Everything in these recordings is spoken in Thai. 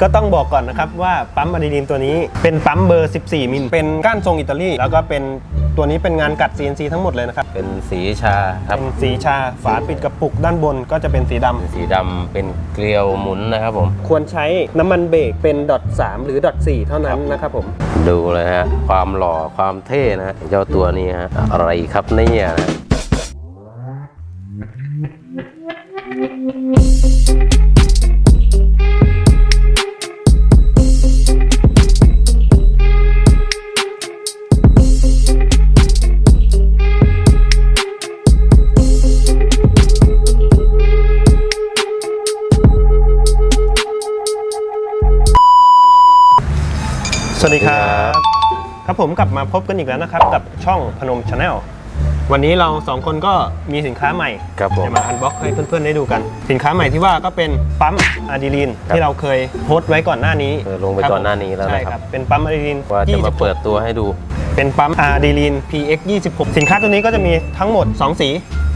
ก็ต้องบอกก่อนนะครับว่าปั๊มอะดรีนาลีนตัวนี้เป็นปั๊มเบอร์ 14 มิล เป็นก้านทรงอิตาลี แล้วก็เป็นตัวนี้เป็นงานกัด CNC ทั้งหมดเลยนะครับเป็นสีชาครับ เป็นสีชาฝาปิดกระปุกด้านบนก็จะเป็นสีดำสีดำเป็นเกลียวหมุนนะครับผม ควรใช้น้ำมันเบรกเป็นดอท3หรือดอท4เท่านั้นนะครับผม ดูเลยฮะ ความหล่อความเท่นะฮะเจ้าตัวนี้ฮะ อะไรครับเนี่ยนะ ครับครับผมกลับมาพบกันอีกแล้วนะครับ กับช่องพนมชาแนลวันนี้เราสองคนก็มีสินค้าใหม่ครับผมจะมาอันบ็อกให้เพื่อนๆได้ดูกัน สินค้าใหม่ที่ว่าก็เป็นปั๊มอะดรีนาลีนครับที่เราเคยโพสต์ไว้ก่อนหน้านี้เออลงไปครับก่อนหน้านี้แล้วใช่นะคครัรับบเป็นปั๊มอะดรีนาลีนว่าจะมา26เปิดตัวให้ดู เป็นปั๊มอะดรีนาลีน PX 26สินค้าตัวนี้ก็จะมีทั้งหมด 2 สี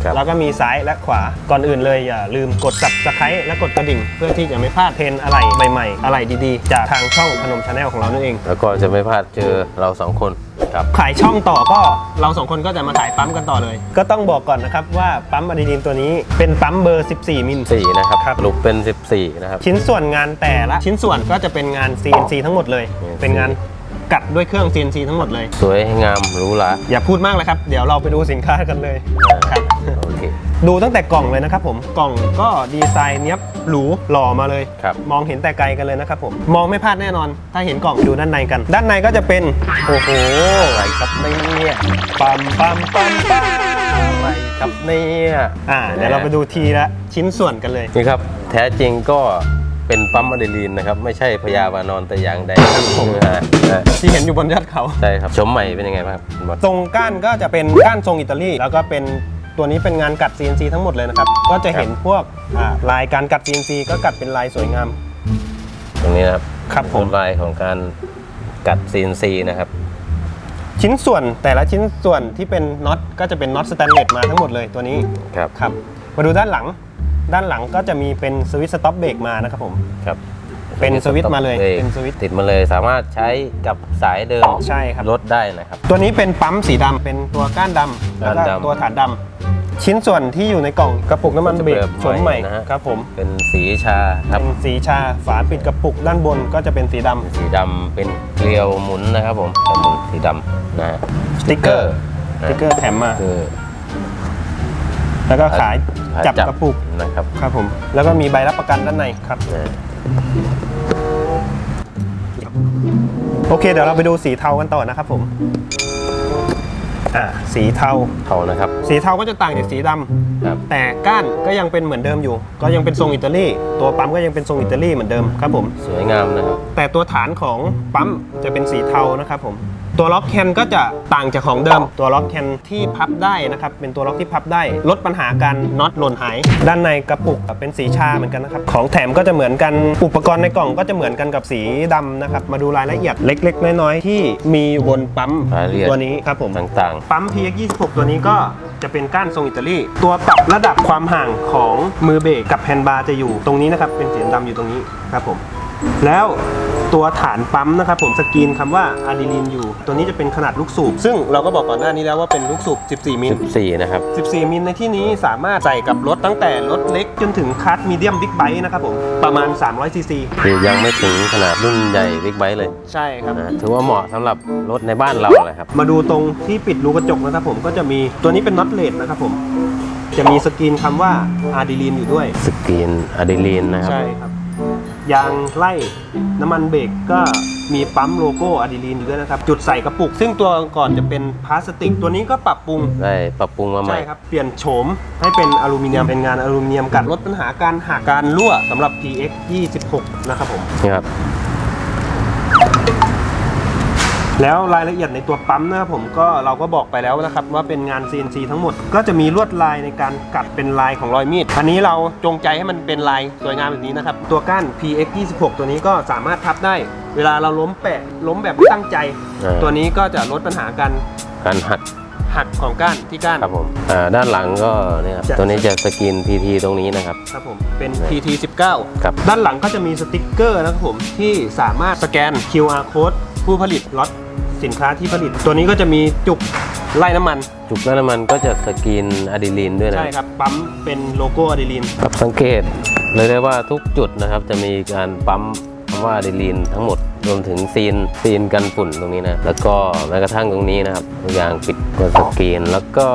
ครับ แล้วก็มีซ้ายและขวา ก่อนอื่นเลยอย่าลืมกด subscribe และกดกระดิ่ง เพื่อที่จะไม่พลาดเทรนด์อะไรใหม่ๆ อะไรดีๆ จากทางช่องพนมชาแนลของเรานั่นเอง แล้วก็จะไม่พลาดเจอเราสองคนครับ ขายช่องต่อก็เราสองคนก็จะมาขายปั๊มกันต่อเลย ก็ต้องบอกก่อนนะครับว่าปั๊มอะดรีนาลีนตัวนี้เป็นปั๊มเบอร์ 14 มิลสี่นะครับครับ ลุกเป็น 14 นะครับ ชิ้นส่วนงานแต่ละชิ้นส่วนก็จะเป็นงาน CNC ทั้งหมดเลย CNC เป็นงาน กัดด้วยเครื่อง CNC ทั้งหมดเลย สวยงามหรูหราอย่าพูดมากเลยครับ เดี๋ยวเราไปดูสินค้ากันเลยครับโอเค ดูตั้งแต่กล่องเลยนะครับผมกล่องก็ดีไซน์เนี้ยบหรูหล่อมาเลยครับ มองเห็นแต่ไกลกันเลยนะครับผมมองไม่พลาดแน่นอน ถ้าเห็นกล่องดูด้านในกัน ด้านในก็จะเป็นโอ้โหอะไรครับเนี่ยปั๊มปั๊มปั๊มปั๊มอะไรครับเนี่ยอ่าเดี๋ยวเราไปดูทีละชิ้นส่วนกันเลยนี่ครับ แท้จริงก็ เป็นปั๊มอะดรีนาลีนนะครับ ไม่ใช่พยาบานอนแต่อย่างใดครับผมนะฮะที่เห็นอยู่บนยอดเขา ใช่ครับชมใหม่เป็นยังไงบ้างครับคุณบอลทรงก้านก็จะเป็นก้านทรงอิตาลีแล้วก็เป็นตัวนี้เป็นงานกัด CNC ทั้งหมดเลยนะครับ ก็จะเห็นพวกอ่าลายการกัด CNC ก็กัดเป็นลายสวยงาม ตรงนี้นะครับครับผมลายของการกัด CNC นะครับ ชิ้นส่วนแต่ละชิ้นส่วนที่เป็นน็อตก็จะเป็นน็อตสแตนเลสมาทั้งหมดเลยตัวนี้ครับ ครับมาดูด้านหลัง ด้านหลังก็จะมีเป็นสวิตช์สต็อปเบรกมานะครับผมครับเป็นสวิตช์มาเลยบรกเป็นสวิตช์ติดมาเลยสามารถใช้กับสายเดิมใช่ครับรถได้นะครับ ตัวนี้เป็นปั๊มสีดำเป็นตัวก้านดำแล้วก็ก้านดำตัวฐานดำชิ้นส่วนที่อยู่ในกล่องกระปุกน้ำมันเบรกแบบโฉมใหม่นะฮะครับผมเป็นสีชาครับเป็นสีชาฝาปิดกระปุกด้านบนก็จะเป็นสีดำสีดำเป็นเกลียวหมุนนะครับผมแต่หมุนสีดำนะฮะสติ๊กเกอร์สนะติ๊กเกอร์แถมมาคือ แล้วก็ขายขาจับกระปุกนะครับครับผมแล้วก็มีใบรับประกันด้านในครับนะโอเค เดี๋ยวเราไปดูสีเทากันต่อนะครับผมอ่าสีเทาเท่านะครับ สีเทาก็จะต่างจากสีดำครับแต่ก้านก็ยังเป็นเหมือนเดิมอยู่ ก็ยังเป็นทรงอิตาลีตัวปั๊มก็ยังเป็นทรงอิตาลีเหมือนเดิมครับผมสวยงามนะครับแต่ตัวฐานของปั๊มจะเป็นสีเทานะครับผม ตัวล็อกแคนก็จะต่างจากของเดิม ตัวล็อกแคนที่พับได้นะครับ เป็นตัวล็อกที่พับได้ ลดปัญหาการน็อตหล่นหาย ด้านในกระปุกเป็นสีชาเหมือนกันนะครับ ของแถมก็จะเหมือนกัน อุปกรณ์ในกล่องก็จะเหมือนกันกับสีดำนะครับ มาดูรายละเอียดเล็ก ๆ น้อยๆที่มีอยู่บนปั๊มรายละเอียด ตัวนี้ครับผม ต่างปั๊ม PX 26 ตัวนี้ก็จะเป็นก้านทรงอิตาลีตัวปรับระดับความห่างของมือเบรกกับแฮนด์บาร์จะอยู่ตรงนี้นะครับ เป็นสีดำอยู่ตรงนี้ครับผม แล้วตัวฐานปั๊มนะครับผมสกรีนคำว่าอะดรีนาลีนอยู่ ตัวนี้จะเป็นขนาดลูกสูบ ซึ่งเราก็บอกก่อนหน้านี้แล้วว่าเป็นลูกสูบ 14 มิลๆ14 นะครับ 14 มิลในที่นี้สามารถใส่กับรถตั้งแต่รถเล็กจนถึงคัสมีเดียมบิ๊กไบค์นะครับผม ประมาณ 300 ซีซีคือยังไม่ถึงขนาดรุ่นใหญ่บิ๊กไบค์เลย ใช่ครับนะถือว่าเหมาะสำหรับรถในบ้านเราเลยครับ มาดูตรงที่ปิดรูกระจกนะครับผมก็จะมีตัวนี้เป็นน็อตเลดนะครับผม จะมีสกรีนคำว่าอะดรีนาลีนอยู่ด้วย สกรีนอะดรีนาลีนนะครับ ใช่ครับ ยางไล่น้ำมันเบรกก็มีปั๊มโลโก้อะดรีนาลีนอยู่ด้วยนะครับ จุดใส่กระปุก ซึ่งตัวก่อนจะเป็นพลาสติก ตัวนี้ก็ปรับปรุง ได้ปรับปรุงมาใหม่ ใช่ครับ เปลี่ยนโฉมให้เป็นอลูมิเนียมเป็นงานอลูมิเนียมกัดลดปัญหาการหักการรั่วสำหรับ PX 26 นะครับผม นี่ครับ แล้วรายละเอียดในตัวปั๊มนะครับผมก็เราก็บอกไปแล้วนะครับว่าเป็นงาน CNC ทั้งหมด ก็จะมีลวดลายในการกัดเป็นลายของรอยมีดอันนี้เราจงใจให้มันเป็นลายสวยงามแบบนี้นะครับตัวก้าน PX 26ตัวนี้ก็สามารถพับได้ เวลาเราล้มแปะล้มแบบไม่ตั้งใจ อ่า ตัวนี้ก็จะลดปัญหาการการหักหักของก้านที่ก้าน ครับผมอ่าด้านหลังก็เนี่ยครับจะ ตัวนี้จะสกรีน PT ตรงนี้นะครับ ครับผมเป็นครับ PT 19 ครับ ด้านหลังก็จะมีสติกเกอร์นะครับผมที่สามารถสแกน QR code ผู้ผลิตล็อตสินค้าที่ผลิต ตัวนี้ก็จะมีจุกไล่น้ำมัน จุกด้านน้ำมันก็จะสกรีนอะดรีลีนด้วยนะ ใช่ครับ ปั๊มเป็นโลโก้อะดรีลินครับสังเกตเลยได้ว่าทุกจุดนะครับจะมีการปั๊มคำว่าอะดรีลีนทั้งหมดรวมถึงซีนซีนกันฝุ่นตรงนี้นะ แล้วก็แม้กระทั่งตรงนี้นะครับทุกอย่างปิดกดสกรีน แล้วก็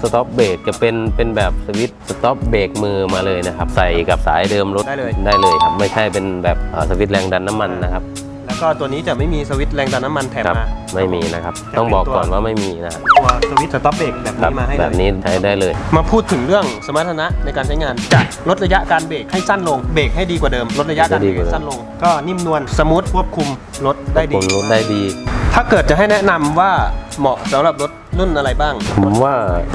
สต็อปเบรกจะเป็นเป็นแบบสวิตช์สต็อปเบรกมือมาเลยนะครับ ใส่กับสายเดิมรถได้เลย ได้เลยครับ ไม่ใช่เป็นแบบเอ่อสวิตช์แรงดันน้ำมันนะครับแล้ว ก็ตัวนี้จะไม่มีสวิตช์แรงดันน้ำมันแถมครับมา ไม่มีนะครับจะเป็นต้องบอกตัวก่อนว่าไม่มีนะครับตัวสวิตช์สต็อปเบรกแบบครับนี้มาให้แบเลบยนี้ใช้ได้เลย มาพูดถึงเรื่องสมรรถนะในการใช้งานจะลดระยะการเบรกให้สั้นลงเบรกให้ดีกว่าเดิมลดระยะการเบรกให้สั้นลง ก็นิ่มนวลสมูทควบคุมรถได้ดีควบคุมรถได้ดี ถ้าเกิดจะให้แนะนำว่าเหมาะสำหรับรถ รุ่นอะไรบ้าง ผมว่า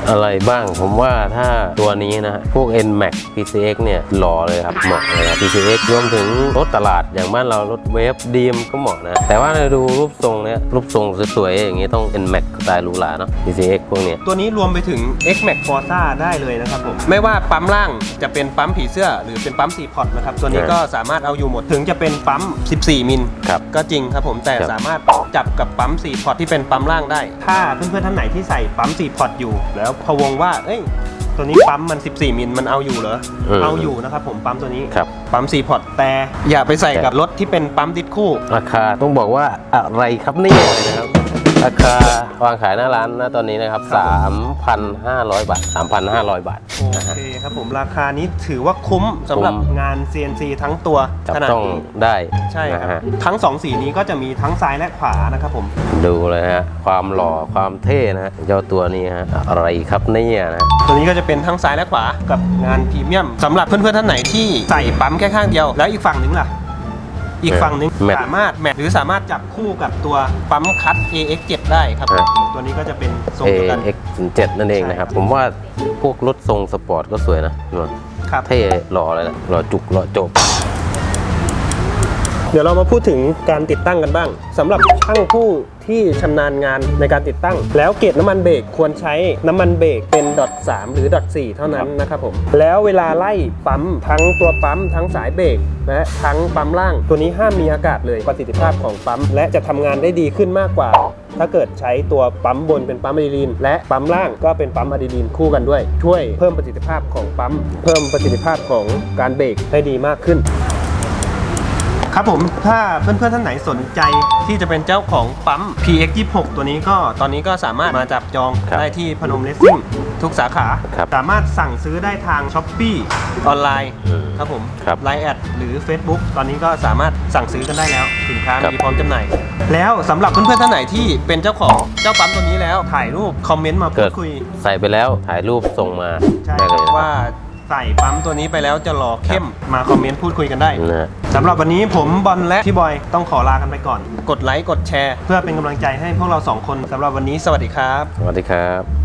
อะไรบ้าง ผมว่าถ้าตัวนี้นะฮะพวก NMAX PCX เนี่ยหล่อเลยครับเหมาะเลยครับ PCX รวมถึงรถตลาดอย่างบ้านเรารถเวฟดีมก็เหมาะนะ แต่ว่าในดูรูปทรงเนี่ยรูปทรงสวยๆอย่างนี้ต้อง NMAX สไตล์หรูหราเนาะ PCX พวกเนี้ยตัวนี้รวมไปถึง X Max Forza ได้เลยนะครับผมไม่ว่าปั๊มล่างจะเป็นปั๊มผีเสื้อ หรือเป็นปั๊ม4พอร์ตนะครับตัวนี้ก็สามารถเอาอยู่หมดถึงจะเป็นปั๊ม 14 มิลครับก็จริงครับผมแต่ครับสามารถจับกับปั๊ม4พอร์ตที่เป็นปั๊มล่างได้ ถ้าเพื่อนๆท่านไหนที่ใส่ปั๊ม4พอร์ตอยู่ แล้วพะวงว่า เอ้ย ตัวนี้ปั๊มมัน 14 มิล มันเอาอยู่เหรออืมเอาอยู่นะครับผมปั๊มตัวนี้ ครับ ปั๊ม4พอร์ตแต่อย่าไปใส่กับรถที่เป็นปั๊มดิสคู่ ราคาต้องบอกว่าอะไรครับเนี่ยเลยนะค รับราคาวางขายหน้าร้านนะตอนนี้นะครับ 3,500 บาท 3,500 บาทโอเคครับผมราคานี้ถือว่าคุ้มสำหรับคุ้ม งาน CNC ทั้งตัวจับขนาดต้องนี้ได้ใช่คนะรับฮะทั้งสองสีนี้ก็จะมีทั้งซ้ายและขวานะครับผม ดูเลยฮะ ความหล่อความเท่นะฮะเจ้าตัวนี้ฮะ อะไรครับเนี่ยนะ ตัวนี้ก็จะเป็นทั้งซ้ายและขวากับงานพรีเมียมสำหรับเพื่อนๆท่านไหนที่ใส่ปั๊มแค่ข้างเดียว แล้วอีกฝั่งหนึงล่ะ อีกฝั่งหนึงแมทสามารถแมทหรือสามารถจับคู่กับตัวปั๊มคัต AX7 ได้ครับฮะตัวนี้ก็จะเป็นทรงเดียวกัน AX 7นั่นเองนะครับ ผมว่าพวกรถทรงสปอร์ตก็สวยนะนนท์ครับ เท่หล่อเลยนะหล่อจุกหล่อจบ เดี๋ยวเรามาพูดถึงการติดตั้งกันบ้างสำหรับช่างผู้ที่ชำนาญงานในการติดตั้ง แล้วเกรดน้ำมันเบรกควรใช้น้ำมันเบรกเป็นดอท3หรือดอท4เท่านั้นนะครับผมแล้วเวลาไล่ปั๊มทั้งตัวปั๊มทั้งสายเบรกและทั้งปั๊มล่างตัวนี้ห้ามมีอากาศเลยประสิทธิภาพของปั๊ม และจะทำงานได้ดีขึ้นมากกว่าถ้าเกิดใช้ตัวปั๊มบนเป็นปั๊มอะดรีลีนและปั๊มล่างก็เป็นปั๊มอะดรีลีนคู่กันด้วย ช่วยเพิ่มประสิทธิภาพของปั๊ม เพิ่มประสิทธิภาพของการเบรกให้ดีมากขึ้น ครับผมถ้าเพื่อนๆท่านไหนสนใจที่จะเป็นเจ้าของปั๊ม PX 26ตัวนี้ก็ตอนนี้ก็สามารถมาจับจองครับได้ที่พนมเลสซิ่งทุกสาขา ครับสามารถสั่งซื้อได้ทาง s h อ p e e ออนไลน์อืมครับผมครับไลน์แอดหรือ Facebook ตอนนี้ก็สามารถสั่งซื้อกันได้แล้ว สินค้าครับ มีพร้อมจำหน่าย แล้วสำหรับเพื่อนๆท่านไหนที่เป็นเจ้าของเจ้าปั๊มตัวนี้แล้วถ่ายรูปคอมเมนต์มาพูเกิดดคุย ใส่ไปแล้วถ่ายรูปส่งมาใช่ได้เลยนะว่า ใส่ปั๊มตัวนี้ไปแล้วจะหล่อเข้มมาคอมเมนต์พูดคุยกันได้นะฮะสำหรับวันนี้ผมบอลและพี่บอยต้องขอลากันไปก่อน กดไลค์กดแชร์ เพื่อเป็นกำลังใจให้พวกเราสองคนสำหรับวันนี้สวัสดีครับ สวัสดีครับ